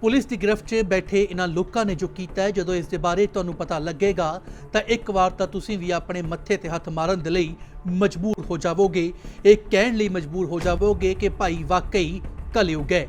Police ਦੀ ਗ੍ਰਿਫਤ 'ਚ ਬੈਠੇ ਇਹਨਾਂ ਲੋਕਾਂ ਨੇ ਜੋ ਕੀਤਾ ਹੈ, ਜਦੋਂ ਇਸ ਦੇ ਬਾਰੇ ਤੁਹਾਨੂੰ ਪਤਾ ਲੱਗੇਗਾ, ਤਾਂ ਇੱਕ ਵਾਰ ਤਾਂ ਤੁਸੀਂ ਵੀ ਆਪਣੇ ਮੱਥੇ ਤੇ ਹੱਥ ਮਾਰਨ ਦੇ ਲਈ ਮਜਬੂਰ ਹੋ ਜਾਵੋਗੇ। ਇਹ ਕਹਿਣ ਲਈ ਮਜਬੂਰ ਹੋ ਜਾਵੋਗੇ ਕਿ ਭਾਈ ਵਾਕਈ ਕਲਯੁਗ ਹੈ।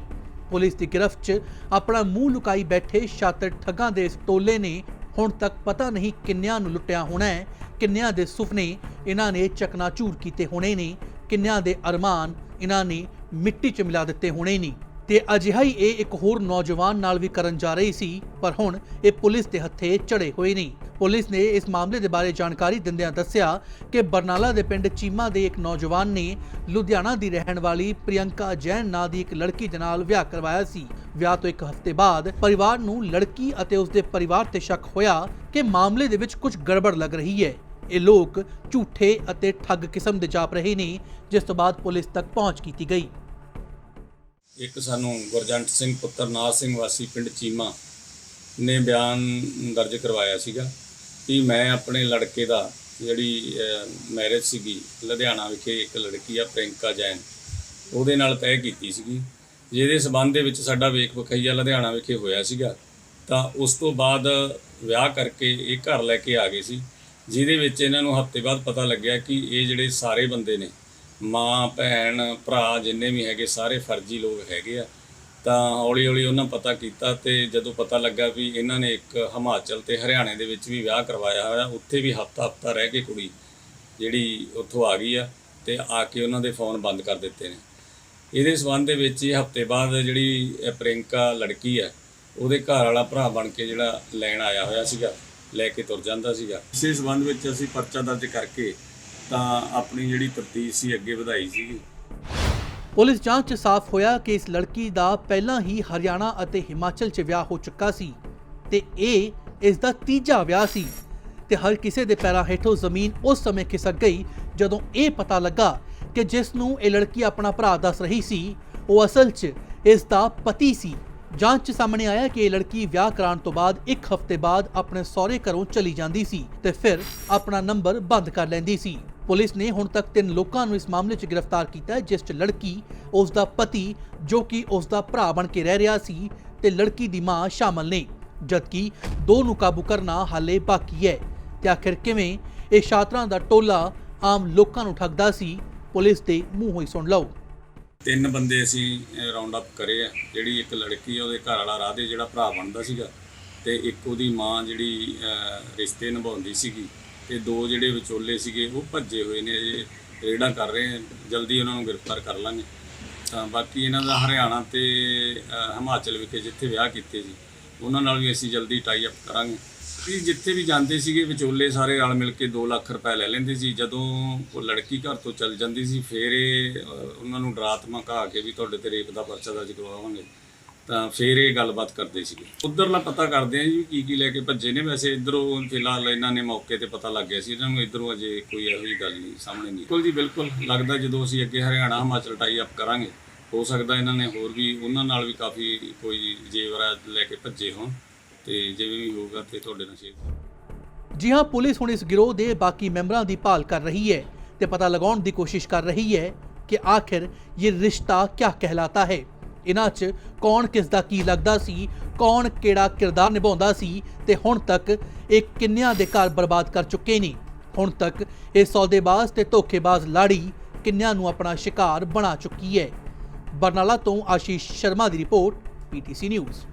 ਪੁਲਿਸ ਦੀ ਗ੍ਰਿਫਤ 'ਚ ਆਪਣਾ ਮੂੰਹ ਲੁਕਾਈ ਬੈਠੇ ਸ਼ਾਤਰ ਠੱਗਾਂ ਦੇ ਇਸ ਟੋਲੇ ਨੇ ਹੁਣ ਤੱਕ ਪਤਾ ਨਹੀਂ ਕਿੰਨਿਆਂ ਨੂੰ ਲੁੱਟਿਆ ਹੋਣਾ ਹੈ, ਕਿੰਨਿਆਂ ਦੇ ਸੁਪਨੇ ਇਹਨਾਂ ਨੇ ਚਕਨਾਚੂਰ ਕੀਤੇ ਹੋਣੇ ਨੇ, ਕਿੰਨਿਆਂ ਦੇ ਅਰਮਾਨ ਇਹਨਾਂ ਨੇ ਮਿੱਟੀ 'ਚ ਮਿਲਾ ਦਿੱਤੇ ਹੋਣੇ ਨੇ। ਤੇ ਅਜਿਹਾ ਹੀ ਇਹ ਇੱਕ ਹੋਰ ਨੌਜਵਾਨ ਨਾਲ ਵੀ ਕਰਨ ਜਾ ਰਹੀ ਸੀ, ਪਰ ਹੁਣ ਇਹ ਪੁਲਿਸ ਦੇ ਹੱਥੇ ਚੜੇ ਹੋਏ ਨੇ। ਪੁਲਿਸ ਨੇ ਇਸ ਮਾਮਲੇ ਦੇ ਬਾਰੇ ਜਾਣਕਾਰੀ ਦਿੰਦਿਆਂ ਦੱਸਿਆ ਕਿ ਬਰਨਾਲਾ ਦੇ ਪਿੰਡ ਚੀਮਾ ਦੇ ਇੱਕ ਨੌਜਵਾਨ ਨੇ ਲੁਧਿਆਣਾ ਦੀ ਰਹਿਣ ਵਾਲੀ ਪ੍ਰਿਯੰਕਾ ਜੈਨ ਨਾਂ ਦੀ ਇੱਕ ਲੜਕੀ ਦੇ ਨਾਲ ਵਿਆਹ ਕਰਵਾਇਆ ਸੀ। ਵਿਆਹ ਤੋਂ ਇੱਕ ਹਫ਼ਤੇ ਬਾਅਦ ਪਰਿਵਾਰ ਨੂੰ ਲੜਕੀ ਅਤੇ ਉਸਦੇ ਪਰਿਵਾਰ ਤੇ ਸ਼ੱਕ ਹੋਇਆ ਕਿ ਮਾਮਲੇ ਦੇ ਵਿੱਚ ਕੁਝ ਗੜਬੜ ਲੱਗ ਰਹੀ ਹੈ। ਇਹ ਲੋਕ ਝੂਠੇ ਅਤੇ ਠੱਗ ਕਿਸਮ ਦੇ ਜਾਪ ਰਹੇ ਨੇ, ਜਿਸ ਤੋਂ ਬਾਅਦ ਪੁਲਿਸ ਤੱਕ ਪਹੁੰਚ ਕੀਤੀ ਗਈ। ਇੱਕ ਸਾਨੂੰ ਗੁਰਜੰਟ ਸਿੰਘ ਪੁੱਤਰ ਨਾਥ ਸਿੰਘ ਵਾਸੀ ਪਿੰਡ ਚੀਮਾ ਨੇ ਬਿਆਨ ਦਰਜ ਕਰਵਾਇਆ ਸੀਗਾ ਕਿ ਮੈਂ ਆਪਣੇ ਲੜਕੇ ਦਾ ਜਿਹੜੀ ਮੈਰਿਜ ਸੀਗੀ, ਲੁਧਿਆਣਾ ਵਿਖੇ ਇੱਕ ਲੜਕੀ ਆ ਪ੍ਰਿੰਕਾ ਜੈਨ, ਉਹਦੇ ਨਾਲ ਤੈਅ ਕੀਤੀ ਸੀਗੀ। ਜਿਹਦੇ ਸਬੰਧ ਦੇ ਵਿੱਚ ਸਾਡਾ ਵੇਖ ਵਖਈਆ ਲੁਧਿਆਣਾ ਵਿਖੇ ਹੋਇਆ ਸੀਗਾ। ਤਾਂ ਉਸ ਤੋਂ ਬਾਅਦ ਵਿਆਹ ਕਰਕੇ ਇਹ ਘਰ ਲੈ ਕੇ ਆ ਗਏ ਸੀ, ਜਿਹਦੇ ਵਿੱਚ ਇਹਨਾਂ ਨੂੰ ਹਫ਼ਤੇ ਬਾਅਦ ਪਤਾ ਲੱਗਿਆ ਕਿ ਇਹ ਜਿਹੜੇ ਸਾਰੇ ਬੰਦੇ ਨੇ ਮਾਂ, ਭੈਣ, ਭਰਾ ਜਿੰਨੇ ਵੀ ਹੈਗੇ, ਸਾਰੇ ਫਰਜ਼ੀ ਲੋਕ ਹੈਗੇ ਆ। ਤਾਂ ਹੌਲੀ ਹੌਲੀ ਉਹਨਾਂ ਪਤਾ ਕੀਤਾ ਤੇ ਜਦੋਂ ਪਤਾ ਲੱਗਾ ਵੀ ਇਹਨਾਂ ਨੇ ਇੱਕ ਹਿਮਾਚਲ ਤੇ ਹਰਿਆਣੇ ਦੇ ਵਿੱਚ ਵੀ ਵਿਆਹ ਕਰਵਾਇਆ ਹੋਇਆ, ਉੱਥੇ ਵੀ ਹਫਤਾ ਹਫਤਾ ਰਹਿ ਕੇ ਕੁੜੀ ਜਿਹੜੀ ਉੱਥੋਂ ਆ ਗਈ ਆ ਤੇ ਆ ਕੇ ਉਹਨਾਂ ਦੇ ਫੋਨ ਬੰਦ ਕਰ ਦਿੱਤੇ ਨੇ। ਇਹਦੇ ਸਬੰਧ ਦੇ ਵਿੱਚ ਇਹ ਹਫ਼ਤੇ ਬਾਅਦ ਜਿਹੜੀ ਇਹ ਪ੍ਰਿੰਕਾ ਲੜਕੀ ਆ, ਉਹਦੇ ਘਰ ਵਾਲਾ ਭਰਾ ਬਣ ਕੇ ਜਿਹੜਾ ਲੈਣ ਆਇਆ ਹੋਇਆ ਸੀਗਾ, ਲੈ ਕੇ ਤੁਰ ਜਾਂਦਾ ਸੀਗਾ। ਇਸੇ ਸਬੰਧ ਵਿੱਚ ਅਸੀਂ ਪਰਚਾ ਦਰਜ ਕਰਕੇ ਤਾਂ ਆਪਣੀ ਜਿਹੜੀ ਤਫਤੀਸ਼ ਸੀ, ਅੱਗੇ ਵਧਾਈ ਸੀਗੀ ਪੁਲਿਸ ਜਾਂਚ 'ਚ ਸਾਫ਼ ਹੋਇਆ ਕਿ ਇਸ ਲੜਕੀ ਦਾ ਪਹਿਲਾਂ ਹੀ ਹਰਿਆਣਾ ਅਤੇ ਹਿਮਾਚਲ 'ਚ ਵਿਆਹ ਹੋ ਚੁੱਕਾ ਸੀ ਤੇ ਇਹ ਇਸ ਦਾ ਤੀਜਾ ਵਿਆਹ ਸੀ ਤੇ ਹਰ ਕਿਸੇ ਦੇ ਪੈਰਾਂ ਹੇਠੋਂ ਜ਼ਮੀਨ ਉਸ ਸਮੇਂ ਖਿਸਕ ਗਈ ਜਦੋਂ ਇਹ ਪਤਾ ਲੱਗਾ ਕਿ ਜਿਸ ਨੂੰ ਇਹ ਲੜਕੀ ਆਪਣਾ ਭਰਾ ਦੱਸ ਰਹੀ ਸੀ, ਉਹ ਅਸਲ 'ਚ ਇਸ ਦਾ ਪਤੀ ਸੀ। ਜਾਂਚ 'ਚ ਸਾਹਮਣੇ ਆਇਆ ਕਿ ਇਹ ਲੜਕੀ ਵਿਆਹ ਕਰਾਉਣ ਤੋਂ ਬਾਅਦ ਇੱਕ ਹਫ਼ਤੇ ਬਾਅਦ ਆਪਣੇ ਸਹੁਰੇ ਘਰੋਂ ਚਲੀ ਜਾਂਦੀ ਸੀ ਤੇ ਫਿਰ ਆਪਣਾ ਨੰਬਰ ਬੰਦ ਕਰ ਲੈਂਦੀ ਸੀ। ਪੁਲਿਸ ਨੇ ਹੁਣ ਤੱਕ ਤਿੰਨ ਲੋਕਾਂ ਨੂੰ ਇਸ ਮਾਮਲੇ 'ਚ ਗ੍ਰਿਫਤਾਰ ਕੀਤਾ ਹੈ ਜਿਸ 'ਚ ਲੜਕੀ ਉਸ ਦਾ ਪਤੀ ਜੋ ਕਿ ਉਸ ਦਾ ਭਰਾ ਬਣ ਕੇ ਰਹਿ ਰਿਹਾ ਸੀ ਤੇ ਲੜਕੀ ਦੀ ਮਾਂ ਸ਼ਾਮਲ ਨੇ। ਜਦਕਿ ਦੋ ਨੂੰ ਕਾਬੂ ਕਰਨਾ ਹਾਲੇ ਬਾਕੀ ਹੈ। ਤੇ ਆਖਿਰ ਕਿਵੇਂ ਇਹ ਸ਼ਾਤਰਾਂ ਦਾ ਟੋਲਾ ਆਮ ਲੋਕਾਂ ਨੂੰ ਠੱਗਦਾ ਸੀ ਪੁਲਿਸ ਦੇ ਮੂੰਹੋਂ ਹੀ ਸੁਣ ਲਓ। ਤਿੰਨ ਬੰਦੇ ਅਸੀਂ ਰਾਉਂਡ ਅਪ ਕਰੇ ਆ। ਜਿਹੜੀ ਇੱਕ ਲੜਕੀ ਆ ਉਹਦੇ ਘਰ ਵਾਲਾ ਰਾਧੇ ਜਿਹੜਾ ਭਰਾ ਬਣਦਾ ਸੀਗਾ ਤੇ ਇੱਕ ਉਹਦੀ ਮਾਂ ਜਿਹੜੀ ਅਹ, ਰਿਸ਼ਤੇ ਨਿਭਾਉਂਦੀ ਸੀਗੀ। ਤੇ ਦੋ ਜਿਹੜੇ ਵਿਚੋਲੇ ਸੀਗੇ, ਉਹ ਭੱਜੇ ਹੋਏ ਨੇ ਅਜੇ ਰੇਡਾਂ ਕਰ ਰਹੇ ਆ ਜਲਦੀ ਉਹਨਾਂ ਨੂੰ ਗ੍ਰਿਫਤਾਰ ਕਰ ਲਾਂਗੇ। ਤਾਂ ਬਾਕੀ ਇਹਨਾਂ ਦਾ ਹਰਿਆਣਾ ਤੇ ਹਿਮਾਚਲ ਵਿਖੇ ਜਿੱਥੇ ਵਿਆਹ ਕੀਤੇ ਸੀ, ਉਹਨਾਂ ਨਾਲ ਵੀ ਅਸੀਂ ਜਲਦੀ ਟਾਈ ਅਪ ਕਰਾਂਗੇ। ਵੀ ਜਿੱਥੇ ਵੀ ਜਾਂਦੇ ਸੀਗੇ, ਵਿਚੋਲੇ ਸਾਰੇ ਰਲ ਮਿਲ ਕੇ 2 ਲੱਖ ਰੁਪਏ ਲੈ ਲੈਂਦੇ ਸੀ। ਜਦੋਂ ਉਹ ਲੜਕੀ ਘਰ ਤੋਂ ਚਲ ਜਾਂਦੀ ਸੀ, ਫਿਰ ਇਹ ਉਹਨਾਂ ਨੂੰ ਡਰਾ ਧਮਕਾ ਕੇ ਵੀ ਤੁਹਾਡੇ ਤੇ ਰੇਪ ਦਾ ਪਰਚਾ ਦਰਜ ਕਰਵਾਵਾਂਗੇ। ਤਾਂ ਫਿਰ ਇਹ ਗੱਲਬਾਤ ਕਰਦੇ ਸੀਗੇ। ਉਧਰਲਾ ਪਤਾ ਕਰਦੇ ਆ ਜੀ ਕੀ ਕੀ ਲੈ ਕੇ ਭੱਜੇ ਨੇ। ਵੈਸੇ ਇਧਰੋਂ ਫਿਲਹਾਲ ਇਹਨਾਂ ਨੇ ਮੌਕੇ ਤੇ ਪਤਾ ਲੱਗ ਗਿਆ ਸੀ। ਇਹਨਾਂ ਨੂੰ ਇਧਰੋਂ ਅਜੇ ਕੋਈ ਇਹੋ ਜਿਹੀ ਗੱਲ ਨਹੀਂ ਸਾਹਮਣੇ ਨਹੀਂ ਬਿਲਕੁਲ ਜੀ ਬਿਲਕੁਲ। ਲੱਗਦਾ ਜਦੋਂ ਅਸੀਂ ਅੱਗੇ ਹਰਿਆਣਾ ਹਿਮਾਚਲ ਟਾਈ ਅਪ ਕਰਾਂਗੇ ਹੋ ਸਕਦਾ ਇਹਨਾਂ ਨੇ ਹੋਰ ਵੀ ਉਹਨਾਂ ਨਾਲ ਵੀ ਕਾਫੀ ਕੋਈ ਜੇਵਰਾਤ ਲੈ ਕੇ ਭੱਜੇ ਹੋਣ ਤੇ ਜਿਵੇਂ ਵੀ ਹੋਊਗਾ ਤੇ ਤੁਹਾਡੇ ਨਾਲ ਸ਼ੇਅਰ ਜੀ ਹਾਂ ਪੁਲਿਸ ਹੁਣ ਇਸ ਗਿਰੋਹ ਦੇ ਬਾਕੀ ਮੈਂਬਰਾਂ ਦੀ ਭਾਲ ਕਰ ਰਹੀ ਹੈ ਤੇ ਪਤਾ ਲਗਾਉਣ ਦੀ ਕੋਸ਼ਿਸ਼ ਕਰ ਰਹੀ ਹੈ ਕਿ ਆਖਿਰ ਇਹ ਰਿਸ਼ਤਾ ਕਿਆ ਕਹਿਲਾਤਾ ਹੈ। ਇਹਨਾਂ 'ਚ ਕੌਣ ਕਿਸ ਦਾ ਕੀ ਲੱਗਦਾ ਸੀ, ਕੌਣ ਕਿਹੜਾ ਕਿਰਦਾਰ ਨਿਭਾਉਂਦਾ ਸੀ ਤੇ ਹੁਣ ਤੱਕ ਇਹ ਕਿੰਨਿਆਂ ਦੇ ਘਰ ਬਰਬਾਦ ਕਰ ਚੁੱਕੇ ਨੇ। ਹੁਣ ਤੱਕ ਇਹ ਸੌਦੇਬਾਜ਼ ਤੇ ਧੋਖੇਬਾਜ਼ ਲਾੜੀ ਕਿੰਨਿਆਂ ਨੂੰ ਆਪਣਾ ਸ਼ਿਕਾਰ ਬਣਾ ਚੁੱਕੀ ਹੈ। ਬਰਨਾਲਾ ਤੋਂ ਆਸ਼ੀਸ਼ ਸ਼ਰਮਾ ਦੀ ਰਿਪੋਰਟ ਪੀਟੀਸੀ ਨਿਊਜ਼।